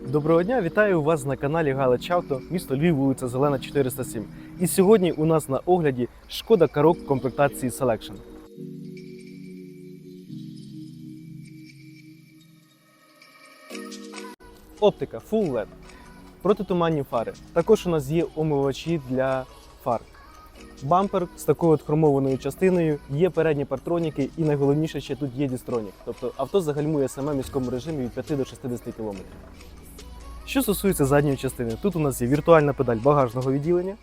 Доброго дня, вітаю вас на каналі Галич Авто, місто Львів, вулиця Зелена 407. І сьогодні у нас на огляді шкода Карок комплектації Selection. Оптика Full LED, протитуманні фари. Також у нас є омивачі для фар. Бампер з такою от хромованою частиною, є передні партроніки і найголовніше ще тут є дістронік. Тобто авто загальмує саме в міському режимі від 5 до 60 км. Що стосується задньої частини, тут у нас є віртуальна педаль багажного відділення.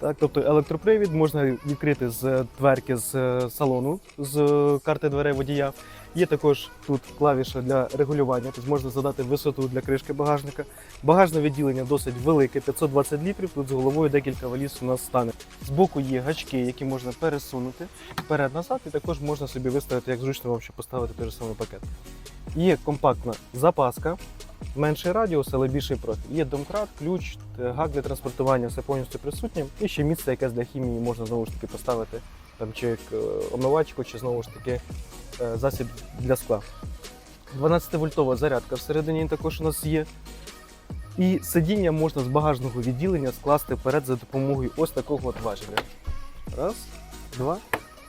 Так, тобто електропривід можна відкрити з дверки з е, салону, з е, карти дверей водія. Є також тут клавіша для регулювання, тобто можна задати висоту для кришки багажника. Багажне відділення досить велике, 520 літрів. Тут з головою декілька валіз у нас стане. Збоку є гачки, які можна пересунути вперед-назад, і також можна собі виставити, як зручно вам, щоб поставити той же самий пакет. Є компактна запаска, менший радіус, але більший профіль. Є домкрат, ключ, е, гак для транспортування, все повністю присутнє. І ще місце якесь для хімії можна знову ж таки поставити там чи е, омивачку, чи знову ж таки е, засіб для скла. 12-вольтова зарядка всередині також у нас є. І сидіння можна з багажного відділення скласти вперед за допомогою ось такого от важеля. Раз, два.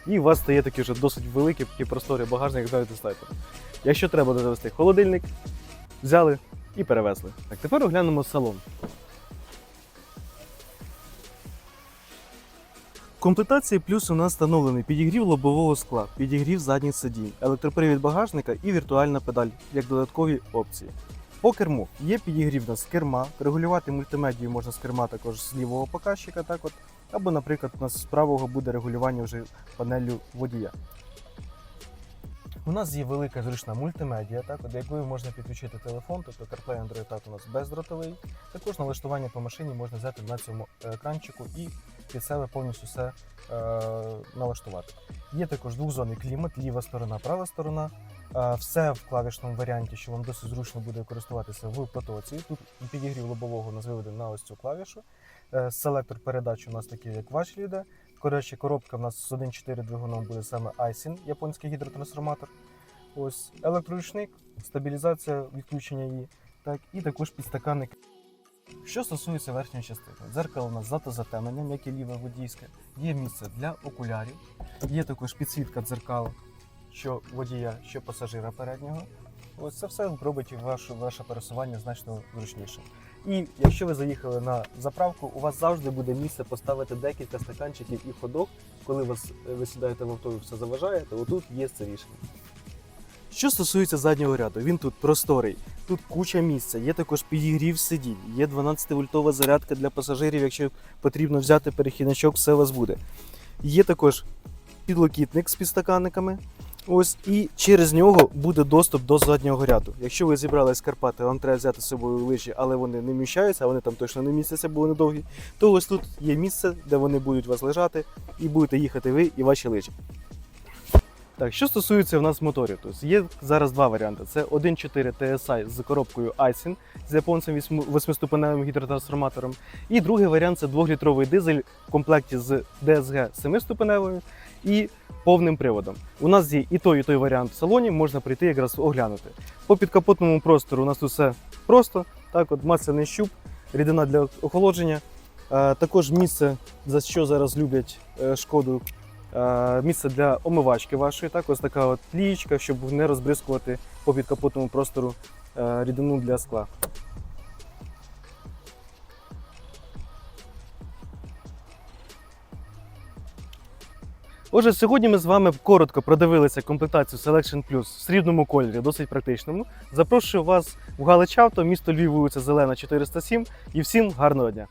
І у вас стає такий вже досить великий, такий просторий багажник, як навіть достатньо. Якщо треба завести холодильник, взяли і перевезли. Так, тепер оглянемо салон. В комплектації плюс у нас встановлений підігрів лобового скла, підігрів задніх сидінь, електропривід багажника і віртуальна педаль як додаткові опції. По керму є підігрів нас керма, регулювати мультимедію можна з керма також з лівого показчика, так от, або, наприклад, у нас з правого буде регулювання вже панелью водія. У нас є велика зручна мультимедіа, так, до якої можна підключити телефон, тобто CarPlay Android Auto у нас бездротовий. Також налаштування по машині можна взяти на цьому екранчику і під себе повністю все е, налаштувати. Є також двохзонний клімат, ліва сторона, права сторона. Е, все в клавішному варіанті, що вам досить зручно буде користуватися в потоці. Тут підігрів лобового нас виведений на ось цю клавішу. Е, селектор передач у нас такий, як важіль йде. Коротше, коробка в нас з 1.4 двигуном буде саме Aisin, японський гідротрансформатор. Ось електроручник, стабілізація відключення її, так, і також підстаканник. Що стосується верхньої частини, дзеркало у нас з затемненням, як і ліве водійське, є місце для окулярів, є також підсвітка дзеркал, що водія, що пасажира переднього. Ось це все робить ваше, ваше пересування значно зручнішим. І якщо ви заїхали на заправку, у вас завжди буде місце поставити декілька стаканчиків і ходок. Коли вас, ви сідаєте в авто і все заважає, то отут є це рішення. Що стосується заднього ряду, він тут просторий, тут куча місця, є також підігрів сидінь, є 12-вольтова зарядка для пасажирів, якщо потрібно взяти перехідничок, все у вас буде. Є також підлокітник з підстаканниками. Ось і через нього буде доступ до заднього ряду. Якщо ви зібрались з Карпати, вам треба взяти з собою лижі, але вони не вміщаються, а вони там точно не містяться, бо вони довгі, то ось тут є місце, де вони будуть у вас лежати, і будете їхати ви і ваші лижі. Так, що стосується в нас моторів, то є зараз два варіанти: це 1.4 TSI з коробкою Aisin з японцем 8-ступеневим гідротрансформатором. І другий варіант це 2-літровий дизель в комплекті з DSG 7-ступеневою і повним приводом. У нас є і той, і той варіант в салоні, можна прийти якраз оглянути. По підкапотному простору у нас тут все просто. Так, от масляний щуп, рідина для охолодження. Е, також місце, за що зараз люблять е, шкоду, е, місце для омивачки вашої. Так, ось така от плічка, щоб не розбризкувати по підкапотному простору рідину для скла. Отже, сьогодні ми з вами коротко продивилися комплектацію Selection Plus в срібному кольорі, досить практичному. Запрошую вас в Галич Авто, місто Львів, вулиця Зелена, 407 і всім гарного дня!